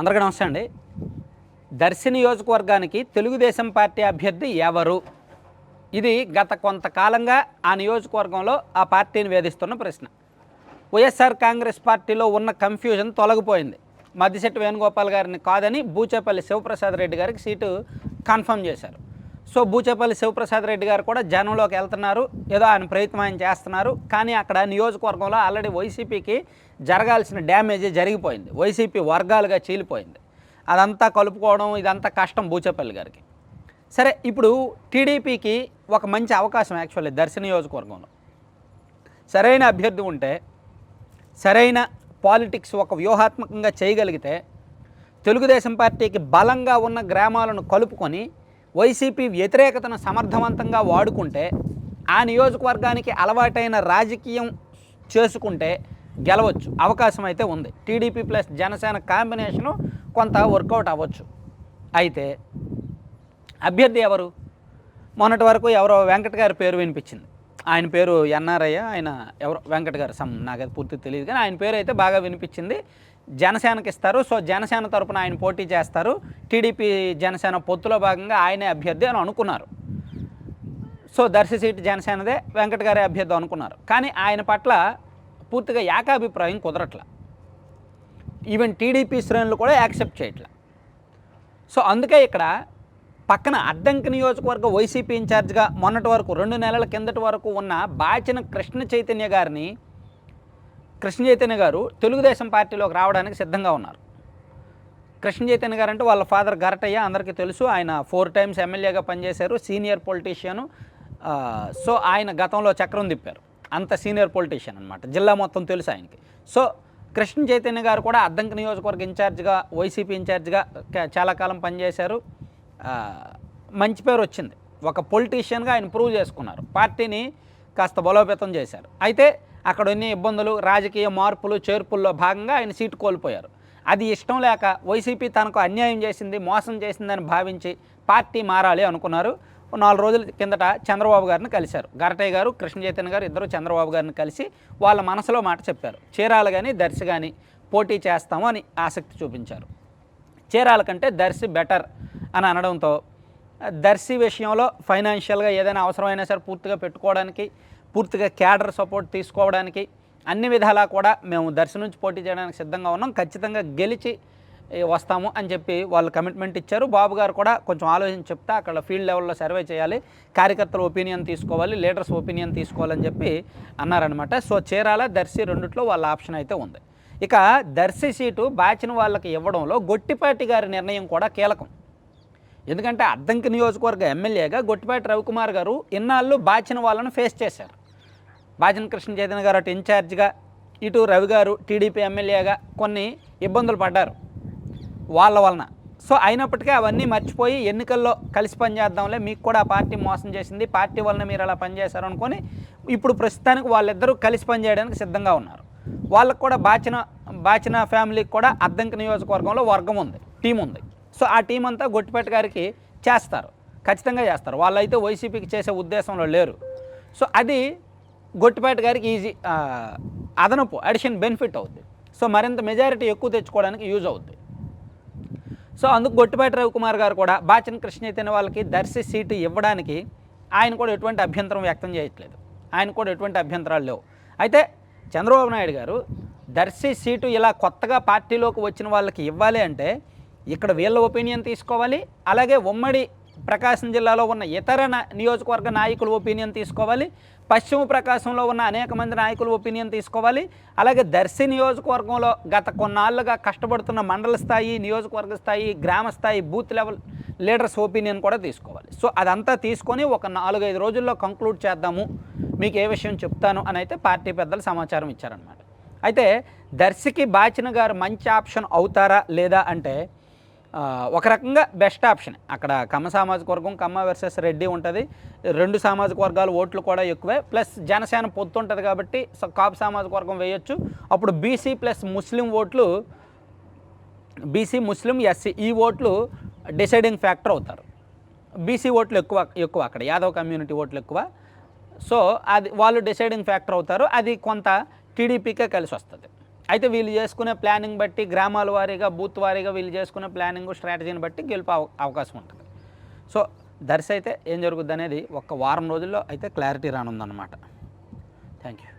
అందరికీ నమస్తే అండి. దర్శి నియోజకవర్గానికి తెలుగుదేశం పార్టీ అభ్యర్థి ఎవరు? ఇది గత కొంతకాలంగా ఆ నియోజకవర్గంలో ఆ పార్టీని వేధిస్తున్న ప్రశ్న. వైఎస్ఆర్ కాంగ్రెస్ పార్టీలో ఉన్న కన్ఫ్యూజన్ తొలగిపోయింది. మద్దిశెట్టి వేణుగోపాల్ గారిని కాదని బూచేపల్లి శివప్రసాద్ రెడ్డి గారికి సీటు కన్ఫర్మ్ చేశారు. సో బూచేపల్లి శివప్రసాద్ రెడ్డి గారు కూడా జనంలోకి వెళ్తున్నారు. ఏదో ఆయన ప్రయత్నం ఆయన చేస్తున్నారు. కానీ అక్కడ నియోజకవర్గంలో ఆల్రెడీ వైసీపీకి జరగాల్సిన డ్యామేజ్ జరిగిపోయింది. వైసీపీ వర్గాలుగా చీలిపోయింది. అదంతా కలుపుకోవడం ఇదంతా కష్టం బూచేపల్లి గారికి. సరే ఇప్పుడు టీడీపీకి ఒక మంచి అవకాశం యాక్చువల్లీ దర్శ నియోజకవర్గంలో. సరైన అభ్యర్థి ఉంటే సరైన పాలిటిక్స్ ఒక వ్యూహాత్మకంగా చేయగలిగితే తెలుగుదేశం పార్టీకి బలంగా ఉన్న గ్రామాలను కలుపుకొని వైసీపీ వ్యతిరేకతను సమర్థవంతంగా వాడుకుంటే ఆ నియోజకవర్గానికి అలవాటైన రాజకీయం చేసుకుంటే గెలవచ్చు. అవకాశం అయితే ఉంది. టీడీపీ ప్లస్ జనసేన కాంబినేషను కొంత వర్కౌట్ అవ్వచ్చు. అయితే అభ్యర్థి ఎవరు? మొన్నటి వరకు ఎవరో వెంకట్ గారి పేరు వినిపించింది. ఆయన పేరు ఎన్ఆర్ఐ ఆయన ఎవరో? వెంకట్ గారు. సమ్ నాకు అది పూర్తి తెలియదు కానీ ఆయన పేరు అయితే బాగా వినిపించింది. జనసేనకి ఇస్తారు. సో జనసేన తరపున ఆయన పోటీ చేస్తారు. టీడీపీ జనసేన పొత్తులో భాగంగా ఆయనే అభ్యర్థి అని అనుకున్నారు. సో దర్శి సీటు జనసేనదే వెంకట గారే అభ్యర్థి అనుకున్నారు. కానీ ఆయన పట్ల పూర్తిగా ఏకాభిప్రాయం కుదరట్ల. ఈవెన్ టీడీపీ శ్రేణులు కూడా యాక్సెప్ట్ చేయట్లా. సో అందుకే ఇక్కడ పక్కన అడ్డంకి నియోజకవర్గ వైసీపీ ఇన్ఛార్జ్గా మొన్నటి వరకు రెండు నెలల కిందటి వరకు ఉన్న బాచిన కృష్ణ చైతన్య గారిని కృష్ణ చైతన్య గారు తెలుగుదేశం పార్టీలోకి రావడానికి సిద్ధంగా ఉన్నారు. కృష్ణ చైతన్య గారు అంటే వాళ్ళ ఫాదర్ గరటయ్య అందరికీ తెలుసు. ఆయన ఫోర్ టైమ్స్ ఎమ్మెల్యేగా పనిచేశారు. సీనియర్ పొలిటీషియను సో ఆయన గతంలో చక్రం తిప్పారు. అంత సీనియర్ పొలిటీషియన్ అనమాట జిల్లా మొత్తం తెలుసు ఆయనకి. సో కృష్ణ చైతన్య గారు కూడా అద్దంకి నియోజకవర్గ ఇన్ఛార్జ్గా వైసీపీ ఇన్ఛార్జ్గా చాలా కాలం పనిచేశారు. మంచి పేరు వచ్చింది. ఒక పొలిటీషియన్గా ఆయన ప్రూవ్ చేసుకున్నారు. పార్టీని కాస్త బలోపేతం చేశారు. అయితే అక్కడున్న ఇబ్బందులు రాజకీయ మార్పులు చేర్పుల్లో భాగంగా ఆయన సీటు కోల్పోయారు. అది ఇష్టం లేక వైసీపీ తనకు అన్యాయం చేసింది మోసం చేసిందని భావించి పార్టీ మారాలి అనుకున్నారు. నాలుగు రోజుల కిందట చంద్రబాబు గారిని కలిశారు. గరటయ్య గారు కృష్ణ చైతన్య గారు ఇద్దరు చంద్రబాబు గారిని కలిసి వాళ్ళ మనసులో మాట చెప్పారు. చీరాలు కానీ దర్శి కానీ పోటీ చేస్తాము అని ఆసక్తి చూపించారు. చీరాల కంటే దర్శి బెటర్ అని అనడంతో దర్శి విషయంలో ఫైనాన్షియల్గా ఏదైనా అవసరమైనా సరే పూర్తిగా పెట్టుకోవడానికి పూర్తిగా క్యాడర్ సపోర్ట్ తీసుకోవడానికి అన్ని విధాలా కూడా మేము దర్శనం నుంచి పోటీ చేయడానికి సిద్ధంగా ఉన్నాం. ఖచ్చితంగా గెలిచి వస్తాము అని చెప్పి వాళ్ళు కమిట్మెంట్ ఇచ్చారు. బాబు గారు కూడా కొంచెం ఆలోచన చెప్తే అక్కడ ఫీల్డ్ లెవెల్లో సర్వే చేయాలి. కార్యకర్తల ఒపీనియన్ తీసుకోవాలి లీడర్స్ ఒపీనియన్ తీసుకోవాలని చెప్పి అన్నారనమాట సో చీరాల దర్శి రెండిట్లో వాళ్ళ ఆప్షన్ అయితే ఉంది. ఇక దర్శి సీటు బాచిన వాళ్ళకి ఇవ్వడంలో గొట్టిపాటి గారి నిర్ణయం కూడా కీలకం. ఎందుకంటే అద్దంకి నియోజకవర్గ ఎమ్మెల్యేగా గొట్టిపాటి రవికుమార్ గారు ఇన్నాళ్ళు బాచిన వాళ్ళను ఫేస్ చేశారు. బాచిన కృష్ణ చైతన్య గారు అటు ఇన్ఛార్జ్గా ఇటు రవి గారు టీడీపీ ఎమ్మెల్యేగా కొన్ని ఇబ్బందులు పడ్డారు వాళ్ళ వలన. సో అయినప్పటికీ అవన్నీ మర్చిపోయి ఎన్నికల్లో కలిసి పనిచేద్దాంలే మీకు కూడా ఆ పార్టీ మోసం చేసింది పార్టీ వలన మీరు అలా పనిచేశారు అనుకొని ఇప్పుడు ప్రస్తుతానికి వాళ్ళిద్దరూ కలిసి పనిచేయడానికి సిద్ధంగా ఉన్నారు. వాళ్ళకు కూడా బాచిన బాచిన ఫ్యామిలీకి కూడా అద్దంకి నియోజకవర్గంలో వర్గం ఉంది టీం ఉంది. సో ఆ టీం అంతా గొట్టిపేట గారికి చేస్తారు ఖచ్చితంగా చేస్తారు. వాళ్ళైతే వైసీపీకి చేసే ఉద్దేశంలో లేరు. సో అది గొట్టిపాటి గారికి ఈజీ అదనపు అడిషన్ బెనిఫిట్ అవుద్ది. సో మరింత మెజారిటీ ఎక్కువ తెచ్చుకోవడానికి యూజ్ అవుద్ది. సో అందుకు గొట్టిపాటి రవికుమార్ గారు కూడా బాచన్ కృష్ణ చైతన్య వాళ్ళకి దర్శి సీటు ఇవ్వడానికి ఆయన కూడా ఎటువంటి అభ్యంతరం వ్యక్తం చేయట్లేదు. ఆయన కూడా ఎటువంటి అభ్యంతరాలు లేవు. అయితే చంద్రబాబు నాయుడు గారు దర్శి సీటు ఇలా కొత్తగా పార్టీలోకి వచ్చిన వాళ్ళకి ఇవ్వాలి అంటే ఇక్కడ వీళ్ళ ఒపీనియన్ తీసుకోవాలి అలాగే ఉమ్మడి ప్రకాశం జిల్లాలో ఉన్న ఇతర నియోజకవర్గ నాయకుల ఒపీనియన్ తీసుకోవాలి. పశ్చిమ ప్రకాశంలో ఉన్న అనేక మంది నాయకుల ఒపీనియన్ తీసుకోవాలి. అలాగే దర్శి నియోజకవర్గంలో గత కొన్నాళ్ళుగా కష్టపడుతున్న మండల స్థాయి నియోజకవర్గ స్థాయి గ్రామ స్థాయి బూత్ లెవెల్ లీడర్స్ ఒపీనియన్ కూడా తీసుకోవాలి. సో అదంతా తీసుకొని ఒక నాలుగైదు రోజుల్లో కంక్లూడ్ చేద్దాము. మీకు ఏ విషయం చెప్తాను అని అయితే పార్టీ పెద్దలు సమాచారం ఇచ్చారనమాట అయితే దర్శికి బాచిన గారు మంచి ఆప్షన్ అవుతారా లేదా అంటే ఒక రకంగా బెస్ట్ ఆప్షన్. అక్కడ కమ్మ సామాజిక వర్గం కమ్మ వర్సెస్ రెడ్డి ఉంటుంది. రెండు సామాజిక వర్గాలు ఓట్లు కూడా ఎక్కువే. ప్లస్ జనసేన పొత్తు ఉంటుంది కాబట్టి కాపు సామాజిక వర్గం వేయొచ్చు. అప్పుడు బీసీ ప్లస్ ముస్లిం ఓట్లు బీసీ ముస్లిం ఎస్సీ ఈ ఓట్లు డిసైడింగ్ ఫ్యాక్టర్ అవుతారు. బీసీ ఓట్లు ఎక్కువ ఎక్కువ అక్కడ. యాదవ్ కమ్యూనిటీ ఓట్లు ఎక్కువ. సో అది వాళ్ళు డిసైడింగ్ ఫ్యాక్టర్ అవుతారు. అది కొంత టీడీపీకే కలిసి వస్తుంది అయితే వీళ్ళు చేసుకునే ప్లానింగ్ బట్టి గ్రామాల వారీగా బూత్ వారీగా వీళ్ళు చేసుకునే ప్లానింగ్ స్ట్రాటజీని బట్టి గెలుపు అవకాశం ఉంటుంది. సో దర్శ అయితే ఏం జరుగుద్ది అనేది ఒక వారం రోజుల్లో అయితే క్లారిటీ రానుందన్నమాట. Thank you.